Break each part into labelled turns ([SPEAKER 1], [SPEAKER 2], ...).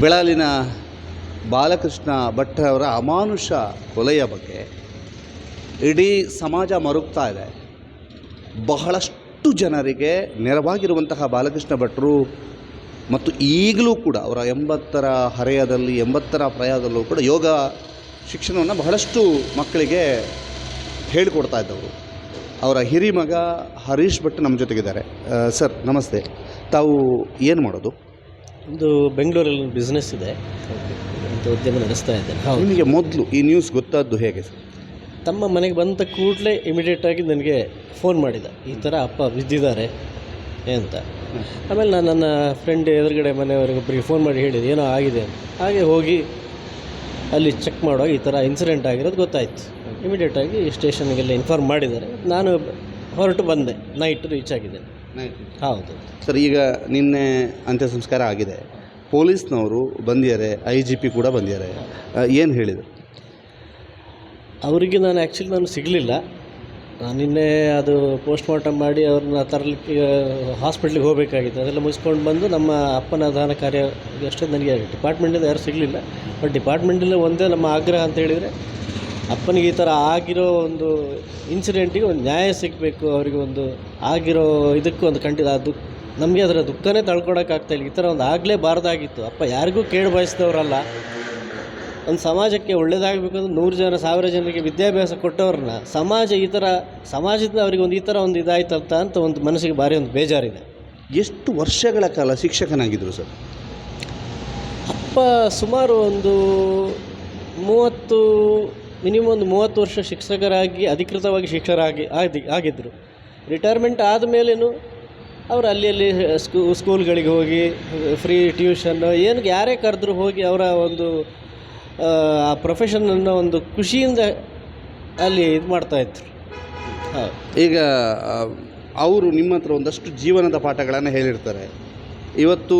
[SPEAKER 1] ಬೆಳಲಿನ ಬಾಲಕೃಷ್ಣ ಭಟ್ ಅವರ ಅಮಾನುಷ ಕೊಲೆಯ ಬಗ್ಗೆ ಇಡೀ ಸಮಾಜ ಮರುಗ್ತಾ ಇದೆ. ಬಹಳಷ್ಟು ಜನರಿಗೆ ನೆರವಾಗಿರುವಂತಹ ಬಾಲಕೃಷ್ಣ ಭಟ್ರು ಮತ್ತು ಈಗಲೂ ಕೂಡ ಅವರ ಎಂಬತ್ತರ ಹರೆಯದಲ್ಲಿ, ಎಂಬತ್ತರ ಪ್ರಯಾದಲ್ಲೂ ಕೂಡ ಯೋಗ ಶಿಕ್ಷಣವನ್ನು ಬಹಳಷ್ಟು ಮಕ್ಕಳಿಗೆ ಹೇಳಿಕೊಡ್ತಾ ಇದ್ದವರು. ಅವರ ಹಿರಿಮಗ ಹರೀಶ್ ಭಟ್ ನಮ್ಮ ಜೊತೆಗಿದ್ದಾರೆ. ಸರ್, ನಮಸ್ತೆ. ತಾವು ಏನು ಮಾಡೋದು?
[SPEAKER 2] ಒಂದು ಬೆಂಗಳೂರಲ್ಲಿ ಒಂದು ಬಿಸ್ನೆಸ್ ಇದೆ. ಅಂತ ಉದ್ಯಮ ನಡೆಸ್ತಾ ಇದ್ದೇನೆ ಹೌದು.
[SPEAKER 1] ನಿಮಗೆ ಮೊದಲು ಈ ನ್ಯೂಸ್ ಗೊತ್ತಾದ್ದು ಹೇಗೆ ಸರ್?
[SPEAKER 2] ತಮ್ಮ ಮನೆಗೆ ಬಂದ ಕೂಡಲೇ ಇಮಿಡಿಯೇಟಾಗಿ ನನಗೆ ಫೋನ್ ಮಾಡಿದ. ಈ ಥರ ಅಪ್ಪ ಬಿದ್ದಿದ್ದಾರೆ ಅಂತ. ಆಮೇಲೆ ನಾನು ನನ್ನ ಫ್ರೆಂಡ್ ಎದುರುಗಡೆ ಮನೆಯವರಿಗೆ ಒಬ್ಬರಿಗೆ ಫೋನ್ ಮಾಡಿ ಹೇಳಿದೆ ಏನೋ ಆಗಿದೆ ಅಂತ. ಹಾಗೆ ಹೋಗಿ ಅಲ್ಲಿ ಚೆಕ್ ಮಾಡುವಾಗ ಈ ಥರ ಇನ್ಸಿಡೆಂಟ್ ಆಗಿರೋದು ಗೊತ್ತಾಯಿತು. ಇಮಿಡಿಯೇಟಾಗಿ ಸ್ಟೇಷನ್ಗೆಲ್ಲ ಇನ್ಫಾರ್ಮ್ ಮಾಡಿದ್ದಾರೆ. ನಾನು ಹೊರಟು ಬಂದೆ. ನೈಟ್ ರೀಚ್ ಆಗಿದ್ದೇನೆ ಹೌದು.
[SPEAKER 1] ಸರ್ ಈಗ ನಿನ್ನೆ ಅಂತ್ಯ ಸಂಸ್ಕಾರ ಆಗಿದೆ. ಪೊಲೀಸ್ನವರು ಬಂದಿದ್ದಾರೆ ಐ ಜಿ ಪಿ ಕೂಡ ಬಂದಿದ್ದಾರೆ. ಏನು ಹೇಳಿದರು?
[SPEAKER 2] ಅವರಿಗೆ ನಾನು ಆ್ಯಕ್ಚುಲಿ ನಾನು ಸಿಗಲಿಲ್ಲ. ನಾನು ನಿನ್ನೆ ಅದು ಪೋಸ್ಟ್ ಮಾರ್ಟಮ್ ಮಾಡಿ ಅವ್ರನ್ನ ತರಲಿಕ್ಕೆ ಹಾಸ್ಪಿಟ್ಲಿಗೆ ಹೋಗಬೇಕಾಗಿತ್ತು. ಅದೆಲ್ಲ ಮುಗಿಸ್ಕೊಂಡು ಬಂದು ನಮ್ಮ ಅಪ್ಪನ ದಾನ ಕಾರ್ಯ ಅಷ್ಟೇ ನನಗೆ ಡಿಪಾರ್ಟ್ಮೆಂಟಿಂದ ಯಾರು ಸಿಗಲಿಲ್ಲ. ಬಟ್ ಡಿಪಾರ್ಟ್ಮೆಂಟಿಂದ ಒಂದೇ ನಮ್ಮ ಆಗ್ರಹ ಅಂತ ಹೇಳಿದರೆ ಅಪ್ಪನಿಗೆ ಈ ಥರ ಆಗಿರೋ ಒಂದು ಇನ್ಸಿಡೆಂಟಿಗೆ ಒಂದು ನ್ಯಾಯ ಸಿಗಬೇಕು ಅವರಿಗೆ ಒಂದು ಆಗಿರೋ ಇದಕ್ಕೂ ಒಂದು ಖಂಡಿತ ಅದು ನಮಗೆ ಅದರ ದುಃಖನೇ ತಳ್ಕೊಡೋಕ್ಕಾಗ್ತಾ ಇಲ್ಲ. ಈ ಥರ ಒಂದು ಆಗಲೇಬಾರ್ದಾಗಿತ್ತು. ಅಪ್ಪ ಯಾರಿಗೂ ಕೇಳಿ ಬಯಸಿದವರಲ್ಲ. ಒಂದು ಸಮಾಜಕ್ಕೆ ಒಳ್ಳೇದಾಗಬೇಕು ಅಂದ್ರೆ ನೂರು ಜನ ಸಾವಿರ ಜನರಿಗೆ ವಿದ್ಯಾಭ್ಯಾಸ ಕೊಟ್ಟವ್ರನ್ನ ಸಮಾಜ ಈ ಥರ ಸಮಾಜದಿಂದ ಅವರಿಗೆ ಒಂದು ಈ ಥರ ಒಂದು ಇದಾಯ್ತಂತ ಅಂತ ಒಂದು ಮನಸ್ಸಿಗೆ ಭಾರಿ ಒಂದು ಬೇಜಾರಿದೆ.
[SPEAKER 1] ಎಷ್ಟು ವರ್ಷಗಳ ಕಾಲ ಶಿಕ್ಷಕನಾಗಿದ್ದರು ಸರ್?
[SPEAKER 2] ಅಪ್ಪ ಸುಮಾರು ಒಂದು ಮೂವತ್ತು ಮಿನಿಮಮ್ ಒಂದು ಮೂವತ್ತು ವರ್ಷ ಶಿಕ್ಷಕರಾಗಿ, ಅಧಿಕೃತವಾಗಿ ಶಿಕ್ಷಕರಾಗಿ ಆಗಿ ಆಗಿದ್ದರು ರಿಟೈರ್ಮೆಂಟ್ ಆದಮೇಲೇನು ಅವರು ಅಲ್ಲಿ ಅಲ್ಲಿ ಸ್ಕೂ ಸ್ಕೂಲ್ಗಳಿಗೆ ಹೋಗಿ ಫ್ರೀ ಟ್ಯೂಷನ್ ಏನು ಯಾರೇ ಕರೆದ್ರು ಹೋಗಿ ಅವರ ಒಂದು, ಆ ಪ್ರೊಫೆಷನನ್ನು ಒಂದು ಖುಷಿಯಿಂದ ಅಲ್ಲಿ ಇದು ಮಾಡ್ತಾಯಿದ್ರು ಹೌದು.
[SPEAKER 1] ಈಗ ಅವರು ನಿಮ್ಮ ಹತ್ರ ಒಂದಷ್ಟು ಜೀವನದ ಪಾಠಗಳನ್ನು ಹೇಳಿರ್ತಾರೆ. ಇವತ್ತು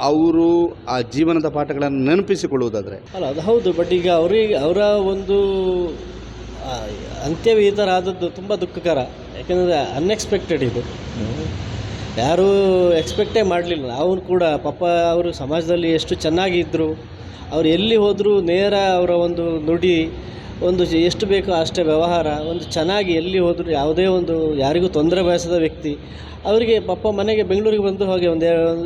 [SPEAKER 1] ಅವರು ಆ ಜೀವನದ ಪಾಠಗಳನ್ನು ನೆನಪಿಸಿಕೊಳ್ಳುವುದಾದರೆ.
[SPEAKER 2] ಅಲ್ಲ, ಅದು ಹೌದು ಬಟ್ ಈಗ ಅವರಿಗೆ, ಅವರ ಒಂದು ಅಂತ್ಯವೇ ಈ ಥರ ಆದದ್ದು ತುಂಬ ದುಃಖಕರ. ಯಾಕೆಂದರೆ ಅನ್ಎಕ್ಸ್ಪೆಕ್ಟೆಡ್ ಇದು. ಯಾರೂ ಎಕ್ಸ್ಪೆಕ್ಟೇ ಮಾಡಲಿಲ್ಲ. ಅವನು ಕೂಡ, ಪಾಪ ಅವರು ಸಮಾಜದಲ್ಲಿ ಎಷ್ಟು ಚೆನ್ನಾಗಿದ್ದರು ಅವ್ರು ಎಲ್ಲಿ ಹೋದರೂ ನೇರ ಅವರ ಒಂದು ನುಡಿ ಒಂದು ಎಷ್ಟು ಬೇಕೋ ಅಷ್ಟೇ ವ್ಯವಹಾರ, ಒಂದು ಚೆನ್ನಾಗಿ ಎಲ್ಲಿ ಹೋದರೂ ಯಾವುದೇ ಒಂದು ಯಾರಿಗೂ ತೊಂದರೆ ಬಯಸದ ವ್ಯಕ್ತಿ, ಅವರಿಗೆ ಪಾಪ ಮನೆಗೆ ಬೆಂಗಳೂರಿಗೆ ಬಂದು ಹೋಗಿ ಒಂದು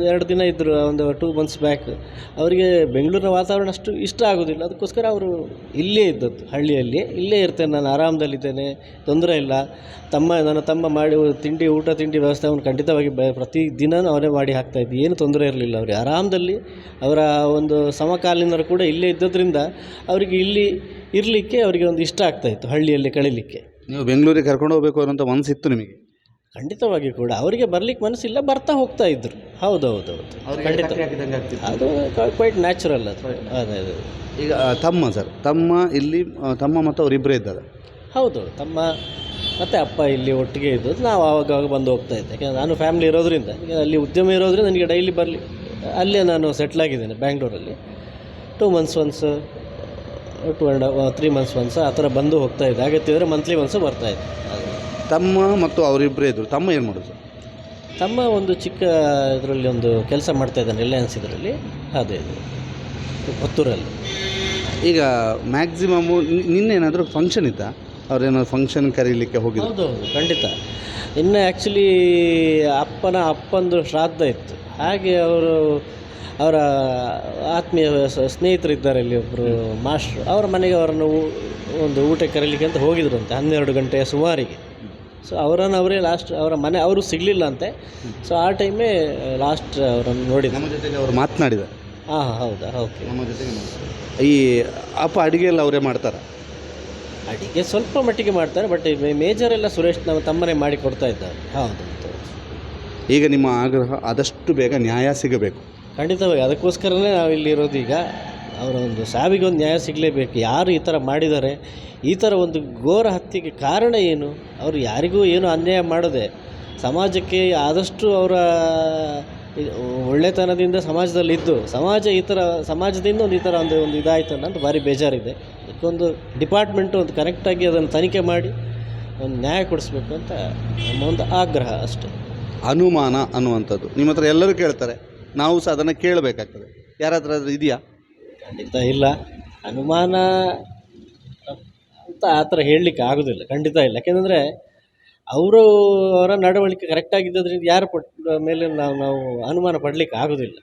[SPEAKER 2] ಎರಡು ದಿನ ಇದ್ದರು ಒಂದು ಟೂ ಮಂತ್ಸ್ ಬ್ಯಾಕ್ ಅವರಿಗೆ ಬೆಂಗಳೂರಿನ ವಾತಾವರಣ ಅಷ್ಟು ಇಷ್ಟ ಆಗೋದಿಲ್ಲ. ಅದಕ್ಕೋಸ್ಕರ ಅವರು ಇಲ್ಲೇ ಇದ್ದದ್ದು, ಹಳ್ಳಿಯಲ್ಲಿ. ಇಲ್ಲೇ ಇರ್ತೇನೆ, ನಾನು ಆರಾಮದಲ್ಲಿದ್ದೇನೆ, ತೊಂದರೆ ಇಲ್ಲ. ತಮ್ಮ, ನನ್ನ ತಮ್ಮ ಮಾಡಿ ತಿಂಡಿ, ಊಟ, ತಿಂಡಿ ವ್ಯವಸ್ಥೆ ಅವನು ಖಂಡಿತವಾಗಿ ಬ ಪ್ರತಿ ದಿನವೂ ಅವನೇ ಮಾಡಿ ಹಾಕ್ತಾಯಿದ್ದೆ ಏನು ತೊಂದರೆ ಇರಲಿಲ್ಲ ಅವರಿಗೆ. ಆರಾಮದಲ್ಲಿ ಅವರ ಒಂದು ಸಮಕಾಲೀನರು ಕೂಡ ಇಲ್ಲೇ ಇದ್ದದ್ರಿಂದ, ಅವರಿಗೆ ಇಲ್ಲಿ ಇರಲಿಕ್ಕೆ ಅವರಿಗೆ ಒಂದು ಇಷ್ಟ ಆಗ್ತಾಯಿತ್ತು ಹಳ್ಳಿಯಲ್ಲಿ ಕಳೀಲಿಕ್ಕೆ.
[SPEAKER 1] ನೀವು ಬೆಂಗಳೂರಿಗೆ ಕರ್ಕೊಂಡು ಹೋಗಬೇಕು ಅನ್ನೋಂಥ ಮನಸ್ಸಿತ್ತು ನಿಮಗೆ?
[SPEAKER 2] ಖಂಡಿತವಾಗಿ ಕೂಡ. ಅವರಿಗೆ ಬರ್ಲಿಕ್ಕೆ ಮನಸ್ಸಿಲ್ಲ ಬರ್ತಾ ಹೋಗ್ತಾ ಇದ್ರು. ಹೌದು ಖಂಡಿತ. ಅದು ಕ್ವೈಟ್ ನ್ಯಾಚುರಲ್ ಅದು. ಅದೇ ಅದೇ.
[SPEAKER 1] ಈಗ ತಮ್ಮ ಸರ್ ತಮ್ಮ ಇಲ್ಲಿ ತಮ್ಮ ಮತ್ತು ಅವರಿಬ್ಬರೇ ಇದ್ದಾರೆ.
[SPEAKER 2] ಹೌದು ತಮ್ಮ ಮತ್ತು ಅಪ್ಪ ಇಲ್ಲಿ ಒಟ್ಟಿಗೆ ಇದ್ದದ್ದು. ನಾವು ಆವಾಗ ಆವಾಗ ಬಂದು ಹೋಗ್ತಾ ಇದ್ದೆ. ಯಾಕೆಂದರೆ ನಾನು ಫ್ಯಾಮಿಲಿ ಇರೋದ್ರಿಂದ ಈಗ ಅಲ್ಲಿ ಉದ್ಯಮ ಇರೋದ್ರಿಂದ ನನಗೆ ಡೈಲಿ ಬರಲಿ ಅಲ್ಲೇ ನಾನು ಸೆಟ್ಲ್ ಆಗಿದ್ದೇನೆ ಬ್ಯಾಂಗ್ಳೂರಲ್ಲಿ two months once two and three months once ಆ ಥರ ಬಂದು ಹೋಗ್ತಾ ಇದೆ. ಹಾಗೆ ಮಂತ್ಲಿ ಒನ್ಸ್ ಬರ್ತಾ ಇದೆ.
[SPEAKER 1] ತಮ್ಮ ಮತ್ತು ಅವರಿಬ್ಬರೇ ಇದ್ದರು ತಮ್ಮ ಏನು ಮಾಡೋದು?
[SPEAKER 2] ತಮ್ಮ ಒಂದು ಚಿಕ್ಕ ಇದರಲ್ಲಿ ಒಂದು ಕೆಲಸ ಮಾಡ್ತಾ ಇದ್ದಾನೆ ರಿಲಯನ್ಸ್ ಇದರಲ್ಲಿ. ಅದೇ ಇದು ಪುತ್ತೂರಲ್ಲಿ.
[SPEAKER 1] ಈಗ ಮ್ಯಾಕ್ಸಿಮಮ್ಮು ನಿನ್ನೇನಾದರೂ ಫಂಕ್ಷನ್ ಇತ್ತಾ? ಅವ್ರೇನಾದ್ರು ಫಂಕ್ಷನ್ ಕರೀಲಿಕ್ಕೆ ಹೋಗಿದ್ರು?
[SPEAKER 2] ಹೌದು ಖಂಡಿತ. ಇನ್ನು ಆ್ಯಕ್ಚುಲಿ ಅಪ್ಪನ ಅಪ್ಪಂದು ಶ್ರಾದ್ದ ಇತ್ತು. ಹಾಗೆ ಅವರು ಅವರ ಆತ್ಮೀಯ ಸ್ನೇಹಿತರು ಇದ್ದಾರೆ ಇಲ್ಲಿ ಒಬ್ಬರು ಮಾಸ್ಟ್ರು. ಅವರ ಮನೆಗೆ ಅವರನ್ನು ಒಂದು ಊಟಕ್ಕೆ ಕರೀಲಿಕ್ಕೆ ಅಂತ ಹೋಗಿದ್ರಂತೆ ಹನ್ನೆರಡು ಗಂಟೆಯ ಸುಮಾರಿಗೆ. ಸೊ ಅವರನ್ನು ಅವರೇ ಲಾಸ್ಟ್ ಅವರ ಮನೆ ಅವರು ಸಿಗಲಿಲ್ಲ ಅಂತೆ ಸೊ ಆ ಟೈಮೇ ಲಾಸ್ಟ್ ಅವರನ್ನು ನೋಡಿದ
[SPEAKER 1] ನಮ್ಮ ಜೊತೆಗೆ ಅವರು ಮಾತನಾಡಿದ್ದಾರೆ.
[SPEAKER 2] ಹಾಂ ಹಾಂ ಹೌದಾ ಓಕೆ
[SPEAKER 1] ನಮ್ಮ ಜೊತೆಗೆ ಈ ಅಪ್ಪ ಅಡುಗೆ ಎಲ್ಲ ಅವರೇ ಮಾಡ್ತಾರೆ?
[SPEAKER 2] ಅಡುಗೆ ಸ್ವಲ್ಪ ಮಟ್ಟಿಗೆ ಮಾಡ್ತಾರೆ ಬಟ್ ಮೇಜರ್ ಎಲ್ಲ ಸುರೇಶ್ ನಮ್ಮ ತಮ್ಮನೇ ಮಾಡಿ ಕೊಡ್ತಾ ಇದ್ದಾರೆ ಹೌದು.
[SPEAKER 1] ಈಗ ನಿಮ್ಮ ಆಗ್ರಹ ಆದಷ್ಟು ಬೇಗ ನ್ಯಾಯ ಸಿಗಬೇಕು.
[SPEAKER 2] ಖಂಡಿತವಾಗಿ, ಅದಕ್ಕೋಸ್ಕರನೇ ನಾವು ಇಲ್ಲಿ ಇರೋದು ಈಗ ಅವರ ಒಂದು ಸಾವಿಗೆ ಒಂದು ನ್ಯಾಯ ಸಿಗಲೇಬೇಕು. ಯಾರು ಈ ಥರ ಮಾಡಿದ್ದಾರೆ? ಈ ಥರ ಒಂದು ಘೋರ ಹತ್ಯೆಗೆ ಕಾರಣ ಏನು? ಅವರು ಯಾರಿಗೂ ಏನು ಅನ್ಯಾಯ ಮಾಡದೆ ಸಮಾಜಕ್ಕೆ ಆದಷ್ಟು ಅವರ, ಒಳ್ಳೆತನದಿಂದ ಸಮಾಜದಲ್ಲಿ ಇದ್ದು ಸಮಾಜ ಈ ಥರ, ಸಮಾಜದಿಂದ ಒಂದು ಈ ಥರ ಒಂದು ಒಂದು ಇದಾಯಿತು ಅನ್ನೋದು ಭಾರಿ ಬೇಜಾರಿದೆ. ಅದಕ್ಕೊಂದು ಡಿಪಾರ್ಟ್ಮೆಂಟು ಒಂದು ಕರೆಕ್ಟಾಗಿ ಅದನ್ನು ತನಿಖೆ ಮಾಡಿ ಒಂದು ನ್ಯಾಯ ಕೊಡಿಸ್ಬೇಕು ಅಂತ ನಮ್ಮ ಒಂದು ಆಗ್ರಹ ಅಷ್ಟೇ.
[SPEAKER 1] ಅನುಮಾನ ಅನ್ನುವಂಥದ್ದು. ನಿಮ್ಮ ಹತ್ರ ಎಲ್ಲರೂ ಕೇಳ್ತಾರೆ ನಾವು ಸಹ ಅದನ್ನು ಕೇಳಬೇಕಾಗ್ತದೆ. ಯಾರಾದ್ರೂ ಇದೆಯಾ?
[SPEAKER 2] ಖಂಡಿತ ಇಲ್ಲ. ಅನುಮಾನ ಅಂತ ಆ ಥರ ಹೇಳಲಿಕ್ಕೆ ಆಗೋದಿಲ್ಲ. ಖಂಡಿತ ಇಲ್ಲ. ಯಾಕೆಂದರೆ ಅವರು ಅವರ ನಡವಳಿಕೆ ಕರೆಕ್ಟಾಗಿದ್ದರಿಂದ ಯಾರು ಪಟ್ ಮೇಲೆ ನಾವು ನಾವು ಅನುಮಾನ ಪಡಲಿಕ್ಕೆ ಆಗೋದಿಲ್ಲ.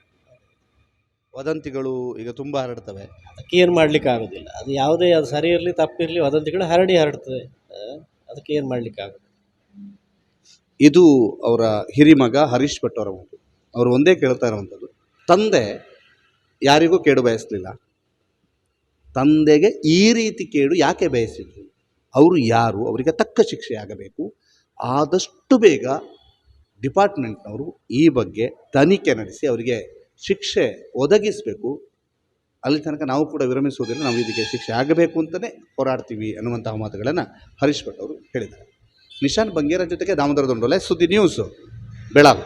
[SPEAKER 1] ವದಂತಿಗಳು ಈಗ ತುಂಬ ಹರಡ್ತವೆ.
[SPEAKER 2] ಅದಕ್ಕೆ ಏನು ಮಾಡಲಿಕ್ಕೆ ಆಗೋದಿಲ್ಲ. ಅದು ಯಾವುದೇ ಅದು ಸರಿ ಇರಲಿ ತಪ್ಪಿರಲಿ ವದಂತಿಗಳು ಹರಡಿ ಹರಡ್ತದೆ. ಅದಕ್ಕೆ ಏನು ಮಾಡಲಿಕ್ಕೆ ಆಗೋದಿಲ್ಲ.
[SPEAKER 1] ಇದು ಅವರ ಹಿರಿಮಗ ಹರೀಶ್ ಭಟ್ ಅವರ ಅವರು ಒಂದೇ ಕೇಳ್ತಾ ಇರುವಂಥದ್ದು. ತಂದೆ ಯಾರಿಗೂ ಕೇಡು ಬಯಸಲಿಲ್ಲ. ತಂದೆಗೆ ಈ ರೀತಿ ಕೇಡು ಯಾಕೆ ಬಯಸಿದ್ರು? ಅವರು ಯಾರು? ಅವರಿಗೆ ತಕ್ಕ ಶಿಕ್ಷೆ ಆಗಬೇಕು. ಆದಷ್ಟು ಬೇಗ ಡಿಪಾರ್ಟ್ಮೆಂಟ್ನವರು ಈ ಬಗ್ಗೆ ತನಿಖೆ ನಡೆಸಿ ಅವರಿಗೆ ಶಿಕ್ಷೆ ಒದಗಿಸಬೇಕು. ಅಲ್ಲಿ ತನಕ ನಾವು ಕೂಡ ವಿರಮಿಸುವುದಿಲ್ಲ, ನಾವು ಇದಕ್ಕೆ ಶಿಕ್ಷೆ ಆಗಬೇಕು ಅಂತಲೇ ಹೋರಾಡ್ತೀವಿ ಅನ್ನುವಂತಹ ಮಾತುಗಳನ್ನು ಹರೀಶ್ ಭಟ್ ಅವರು ಹೇಳಿದ್ದಾರೆ. ನಿಶಾನ್ ಬಂಗೇರ ಜೊತೆಗೆ ದಾಮೋದರ ದೊಂಡೋಲೆ ಸುದ್ದಿ ನ್ಯೂಸ್, ಬೆಳಗಾವಿ.